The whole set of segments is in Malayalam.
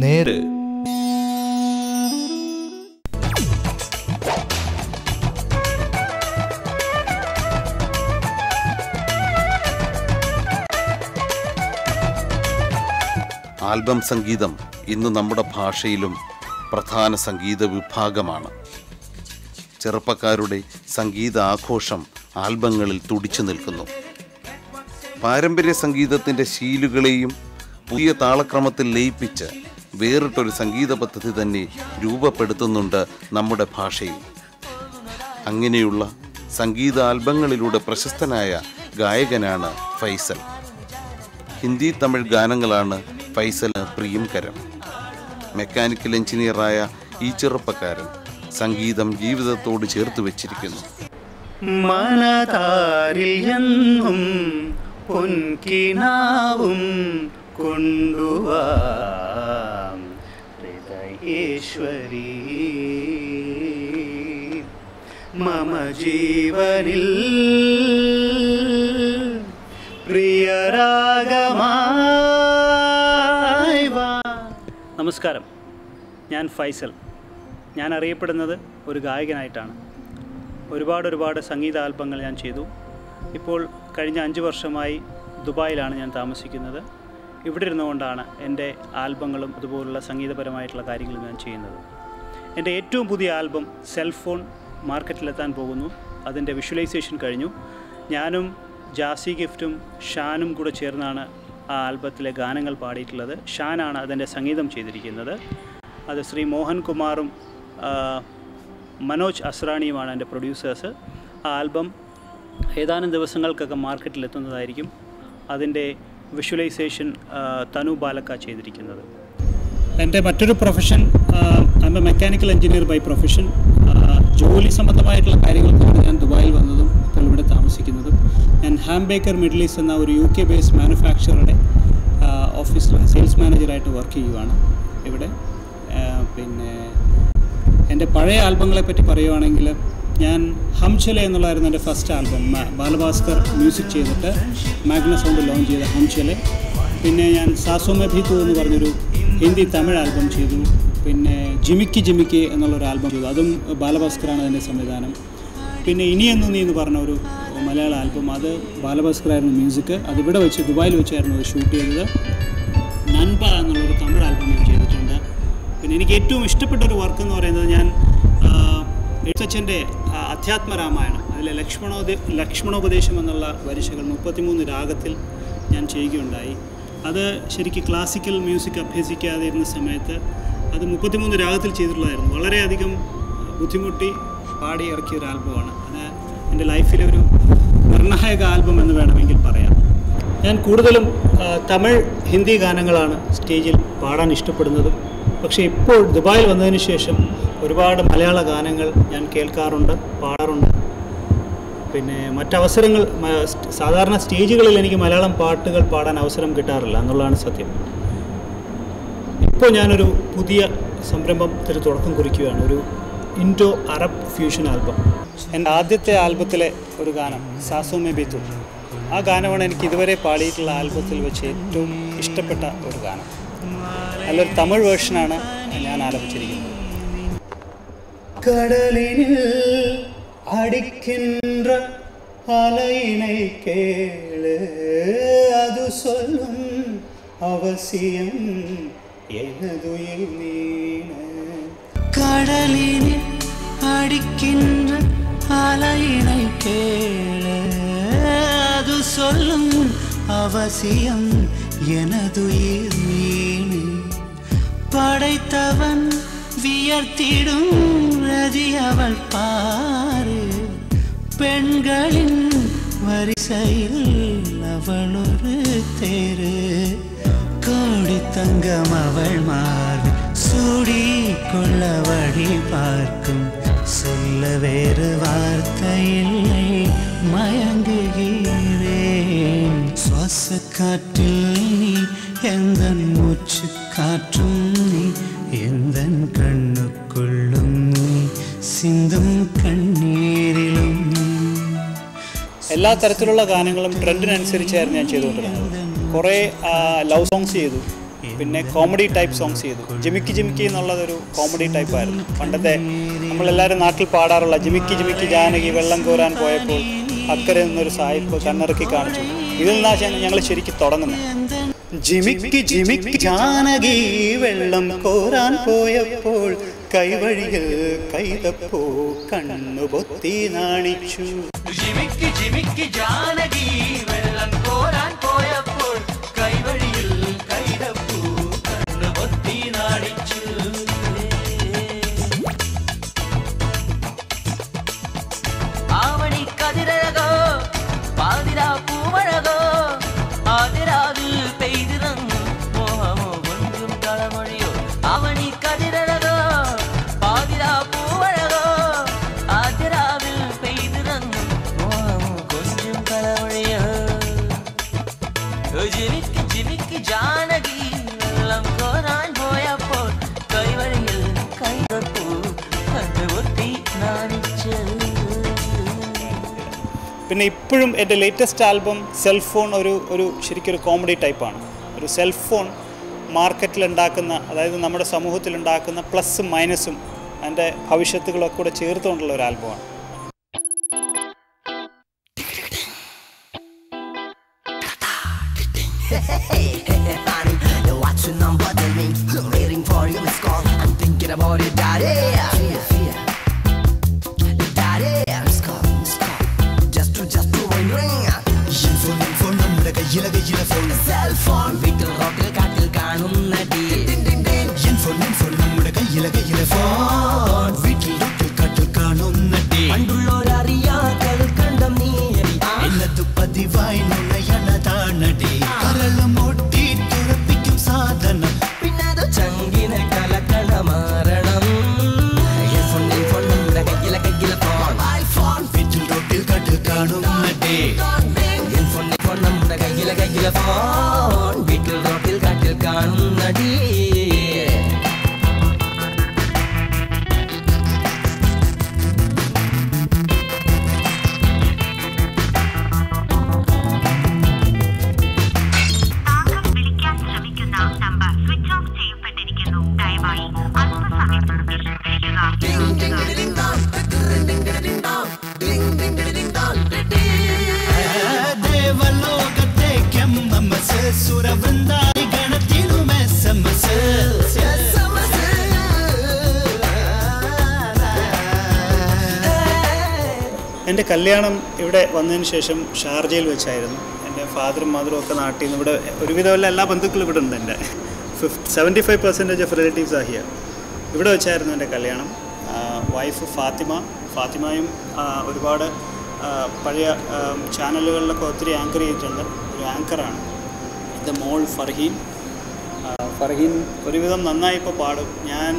നേര്. ആൽബം സംഗീതം ഇന്ന് നമ്മുടെ ഭാഷയിലും പ്രധാന സംഗീത വിഭാഗമാണ്. ചെറുപ്പക്കാരുടെ സംഗീത ആഘോഷം ആൽബങ്ങളിൽ തുടിച്ചു നിൽക്കുന്നു. പാരമ്പര്യ സംഗീതത്തിന്റെ ശീലുകളെയും പുതിയ താളക്രമത്തിൽ ലയിപ്പിച്ച് വേറിട്ടൊരു സംഗീത പദ്ധതി തന്നെ രൂപപ്പെടുത്തുന്നുണ്ട് നമ്മുടെ ഭാഷയിൽ. അങ്ങനെയുള്ള സംഗീത ആൽബങ്ങളിലൂടെ പ്രശസ്തനായ ഗായകനാണ് ഫൈസൽ. ഹിന്ദി തമിഴ് ഗാനങ്ങളാണ് ഫൈസലിന് പ്രിയംകരം മെക്കാനിക്കൽ എഞ്ചിനീയറായ ഈ ചെറുപ്പക്കാരൻ സംഗീതം ജീവിതത്തോട് ചേർത്ത് വെച്ചിരിക്കുന്നു. മനതാരിൽ എന്നും മമ ജീവനിൽ പ്രിയരാഗമായി വാ. നമസ്കാരം. ഞാൻ ഫൈസൽ. ഞാൻ അറിയപ്പെടുന്നത് ഒരു ഗായകനായിട്ടാണ്. ഒരുപാട് ഒരുപാട് സംഗീത ആൽബങ്ങൾ ഞാൻ ചെയ്തു. ഇപ്പോൾ കഴിഞ്ഞ അഞ്ച് വർഷമായി ദുബായിലാണ് ഞാൻ താമസിക്കുന്നത്. ഇവിടെ ഇരുന്നുകൊണ്ടാണ് എന്റെ ആൽബങ്ങളും അതുപോലുള്ള സംഗീതപരമായിട്ടുള്ള കാര്യങ്ങളും ഞാൻ ചെയ്യുന്നത്. എന്റെ ഏറ്റവും പുതിയ ആൽബം സെൽഫോൺ മാർക്കറ്റിലെത്താൻ പോകുന്നു. അതിന്റെ വിഷ്വലൈസേഷൻ കഴിഞ്ഞു. ഞാനും ജാസി ഗിഫ്റ്റും ഷാനും കൂടെ ചേർന്നാണ് ആ ആൽബത്തിലെ ഗാനങ്ങൾ പാടിയിട്ടുള്ളത്. ഷാനാണ് അതിന്റെ സംഗീതം ചെയ്തിരിക്കുന്നത്. അത് ശ്രീ മോഹൻ കുമാറും മനോജ് അസ്രാണിയുമാണ് എന്റെ പ്രൊഡ്യൂസേഴ്സ്. ആ ആൽബം ഏതാനും ദിവസങ്ങൾക്കൊക്കെ മാർക്കറ്റിലെത്തുന്നതായിരിക്കും അതിന്റെ വിഷ്വലൈസേഷൻ തനു ബാലക്ക ചെയ്തിരിക്കുന്നത്. എന്റെ മറ്റൊരു profession I am a mechanical engineer by profession ജോലി സംബന്ധമായിട്ടുള്ള കാര്യങ്ങൾക്കാണ് ഞാൻ ദുബായിൽ വന്നതും ഇപ്പോൾ ഇവിടെ താമസിക്കുന്നതും. ഞാൻ ഹാംബേക്കർ മിഡിൽ ഈസ്റ്റ് എന്ന ഒരു യു കെ ബേസ്ഡ് മാനുഫാക്ചറുടെ ഓഫീസിൽ സെയിൽസ് മാനേജറായിട്ട് വർക്ക് ചെയ്യുവാണ് ഇവിടെ. പിന്നെ എന്റെ പഴയ ആൽബങ്ങളെ പറ്റി പറയുവാണെങ്കിൽ ഞാൻ ഹംചലെ എന്നുള്ളതായിരുന്നു എന്റെ ഫസ്റ്റ് ആൽബം. ബാലഭാസ്കർ മ്യൂസിക് ചെയ്തിട്ട് മാഗ്ന സൗണ്ട് ലോഞ്ച് ചെയ്ത ഹംചലെ. പിന്നെ ഞാൻ സാസോമഭീത്തു ഭീതു എന്ന് പറഞ്ഞൊരു ഹിന്ദി തമിഴ് ആൽബം ചെയ്തു. പിന്നെ ജിമിക്കി ജിമിക്കി എന്നുള്ളൊരു ആൽബം ചെയ്തു. അതും ബാലഭാസ്കറാണ് അതിന്റെ സംവിധാനം. പിന്നെ ഇനിയെന്നു നീ എന്ന് പറഞ്ഞ ഒരു മലയാള ആൽബം അത് ബാലഭാസ്കറായിരുന്നു മ്യൂസിക്. അത് ഇവിടെ വെച്ച് ദുബായിൽ വെച്ചായിരുന്നു അത് ഷൂട്ട് ചെയ്തത്. നൻപ എന്നുള്ളൊരു തമിഴ് ആൽബം ഞാൻ ചെയ്തിട്ടുണ്ട്. പിന്നെ എനിക്ക് ഏറ്റവും ഇഷ്ടപ്പെട്ട ഒരു വർക്ക് എന്ന് പറയുന്നത് ഞാൻ എഴുത്തച്ഛന്റെ അധ്യാത്മരാമായണം അധ്യാത്മ രാമായണം അതിലെ ലക്ഷ്മണോദ ലക്ഷ്മണോപദേശം എന്നുള്ള വരിശകൾ മുപ്പത്തിമൂന്ന് രാഗത്തിൽ ഞാൻ ചെയ്യുകയുണ്ടായി. അത് ശരിക്കും ക്ലാസിക്കൽ മ്യൂസിക് അഭ്യസിക്കാതെ ഇരുന്ന സമയത്ത് അത് മുപ്പത്തിമൂന്ന് രാഗത്തിൽ ചെയ്തിട്ടുള്ളതായിരുന്നു. വളരെയധികം ബുദ്ധിമുട്ടി പാടി ഇറക്കിയ ഒരു ആൽബമാണ്. അത് എന്റെ ലൈഫിലെ ഒരു നിർണായക ആൽബം എന്ന് വേണമെങ്കിൽ പറയാം. ഞാൻ കൂടുതലും തമിഴ് ഹിന്ദി ഗാനങ്ങളാണ് സ്റ്റേജിൽ പാടാൻ ഇഷ്ടപ്പെടുന്നതും. പക്ഷേ ഇപ്പോൾ ദുബായിൽ വന്നതിന് ശേഷം ഒരുപാട് മലയാള ഗാനങ്ങൾ ഞാൻ കേൾക്കാറുണ്ട് പാടാറുണ്ട്. പിന്നെ മറ്റവസരങ്ങൾ സാധാരണ സ്റ്റേജുകളിൽ എനിക്ക് മലയാളം പാട്ടുകൾ പാടാൻ അവസരം കിട്ടാറില്ല എന്നുള്ളതാണ് സത്യം. ഇപ്പോൾ ഞാനൊരു പുതിയ സംരംഭത്തിന് തുടക്കം കുറിക്കുകയാണ് ഒരു ഇൻഡോ അറബ് ഫ്യൂഷൻ ആൽബം എൻ്റെ ആദ്യത്തെ ആൽബത്തിലെ ഒരു ഗാനം സാസോമെ ബിത്തു ആ ഗാനമാണ് എനിക്ക് ഇതുവരെ പാടിയിട്ടുള്ള ആൽബത്തിൽ വെച്ച് ഏറ്റവും ഇഷ്ടപ്പെട്ട ഒരു ഗാനം നല്ലൊരു തമിഴ് വേർഷനാണ് ഞാൻ ആലപിച്ചിരിക്കുന്നത് கடலினில் அடிக்கின்ற அலையினை கேளு அது சொல்லும் அவசியம் எனதுயிர் நீன? கடலினில் அடிக்கின்ற அலையினை கேள. அது சொல்லும் அவசியம் எனதுயிர் மீனு படைத்தவன் வியர்த்திடும் ரதி அவள் பாரு பெண்களின் வரிசையில் அவள் ஒரு தேரு. தங்கம் அவள் மாறு சூடி கொள்ள வழி பார்க்கும் சொல்ல வேறு வார்த்தை இல்லை மயங்குகிறேன் சுவாச காற்றில் நீ எந்த மூச்சு காற்றும் நீ எந்த கண்ணுக்குள்ளும் நீ சிந்தும் കണ്ണീരിലും എല്ലാ തരത്തിലുള്ള ഗാനങ്ങളും ട്രെൻഡിനനുസരിച്ചായിരുന്നു ഞാൻ ചെയ്തുകൊണ്ടിരുന്നത് കുറേ ലവ് സോങ്സ് ചെയ്തു പിന്നെ കോമഡി ടൈപ്പ് സോങ്സ് ചെയ്തു. ജിമിക്കി ജിമിക്കി എന്നുള്ളതൊരു കോമഡി ടൈപ്പ് ആയിരുന്നു. പണ്ടത്തെ നമ്മളെല്ലാവരും നാട്ടിൽ പാടാറുള്ള ജിമിക്കി ജിമിക്കി ജാനകി വെള്ളം കോരാൻ പോയപ്പോൾ അക്കരെ നിന്നൊരു സായിപ്പ് കണ്ണിറക്കി കാണിച്ചു. ഇതിൽ നിന്നാണ് ഞങ്ങൾ ശരിക്കും തുടങ്ങുന്നത്. ജിമിക്കി ജിമിക്കി ജാനകി വെള്ളം കോരാൻ പോയപ്പോൾ കൈവഴിയിൽ കൈതപ്പോ കണ്ണു പൊത്തി നാണിച്ചു. ജിമിക്ക് ജിമിക്ക് ജാനകി പിന്നെ ഇപ്പോഴും എന്റെ ലേറ്റസ്റ്റ് ആൽബം സെൽഫോൺ ഒരു ഒരു ശരിക്കൊരു കോമഡി ടൈപ്പാണ് ഒരു സെൽഫോൺ മാർക്കറ്റിൽ ഉണ്ടാക്കുന്ന അതായത് നമ്മുടെ സമൂഹത്തിൽ ഉണ്ടാക്കുന്ന പ്ലസ്സും മൈനസും അതിന്റെ ഭവിഷ്യത്തുകളൊക്കെ കൂടെ ചേർത്തുകൊണ്ടുള്ള ഒരു ആൽബമാണ്. Fear, fear. Daddy, കയ്യിലെ കയ്യിലെ ഫോൺ സെൽ ഫോൺ വീട്ടിൽ റോട്ടിൽ കാട്ടിൽ കാണുന്ന 내려서 എന്റെ കല്യാണം ഇവിടെ വന്നതിന് ശേഷം ഷാർജയിൽ വെച്ചായിരുന്നു. എന്റെ ഫാദറും മദറും ഒക്കെ നാട്ടിൽ നിന്ന് ഇവിടെ ഒരുവിധമല്ല എല്ലാ ബന്ധുക്കളും ഇവിടെ ഉണ്ട് എന്റെ. Fifty seventy five percentage of relatives are here ഇവിടെ വെച്ചായിരുന്നു എന്റെ കല്യാണം. വൈഫ് ഫാത്തിമ ഫാത്തിമയും ഒരുപാട് പഴയ ചാനലുകളിലൊക്കെ ഒത്തിരി ആങ്കർ ചെയ്തിട്ടുണ്ട്. ഒരു ആങ്കറാണ് എന്റെ മോൾ ഫർഹീൻ ഫർഹീൻ ഒരുവിധം നന്നായി ഇപ്പോൾ പാടും. ഞാൻ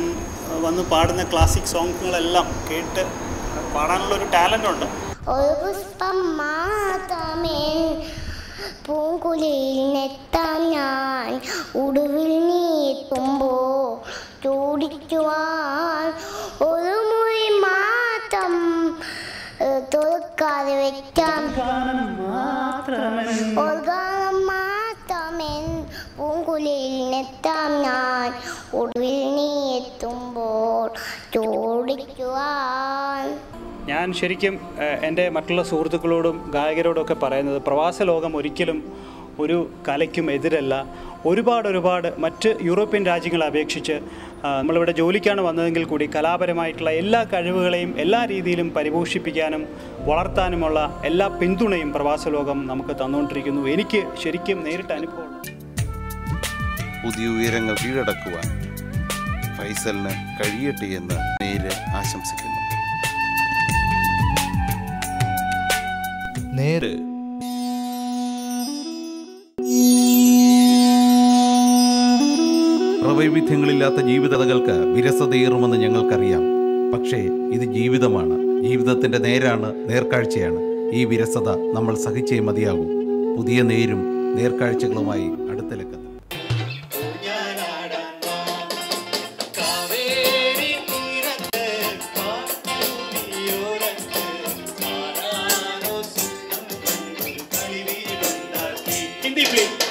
വന്ന് പാടുന്ന ക്ലാസിക് സോങ്ങുകളെല്ലാം കേട്ട് പാടാനുള്ള ഒരു ടാലന്റ് ഉണ്ട്. ഒരു പുഷ്പം മാത്രമേ പൂങ്കുലിയിൽ നെത്താം ഞാൻ. ഉടുവിൽ നീ എത്തുമ്പോ ചൂടിക്കുവാൻ ഒരു മുറി മാത്രം ഏഹ്, തുറക്കാതെ വെക്കാം. ഒരു ഗാനം മാത്രമേ. പൂങ്കുലിയിൽ നെത്താം ഞാൻ. ഒടുവിൽ നീ എത്തുമ്പോൾ ചോടിക്കുവാൻ ഞാൻ ശരിക്കും എന്റെ മറ്റുള്ള സുഹൃത്തുക്കളോടും ഗായകരോടൊക്കെ പറയുന്നത് പ്രവാസ ലോകം ഒരിക്കലും ഒരു കലയ്ക്കും എതിരല്ല. ഒരുപാട് ഒരുപാട് മറ്റ് യൂറോപ്യൻ രാജ്യങ്ങളെ അപേക്ഷിച്ച് നമ്മളിവിടെ ജോലിക്കാണ് വന്നതെങ്കിൽ കൂടി കലാപരമായിട്ടുള്ള എല്ലാ കഴിവുകളെയും എല്ലാ രീതിയിലും പരിപോഷിപ്പിക്കാനും വളർത്താനുമുള്ള എല്ലാ പിന്തുണയും പ്രവാസ ലോകം നമുക്ക് തന്നുകൊണ്ടിരിക്കുന്നു. എനിക്ക് ശരിക്കും നേരിട്ട് അനുഭവം. പുതിയ ഉയരങ്ങൾ കീഴടക്കുവാൻ ഫൈസലിന് കഴിയട്ടെ എന്ന് നേരെ ആശംസിക്കുന്നു. നേര് പ്രവൈവിധ്യങ്ങളില്ലാത്ത ജീവിതകൾക്ക് വിരസതയേറുമെന്ന് ഞങ്ങൾക്കറിയാം. പക്ഷേ ഇത് ജീവിതമാണ്. ജീവിതത്തിന്റെ നേരാണ് നേർക്കാഴ്ചയാണ്. ഈ വിരസത നമ്മൾ സഹിച്ചേ മതിയാകൂ. പുതിയ നേരും നേർക്കാഴ്ചകളുമായി Deeply.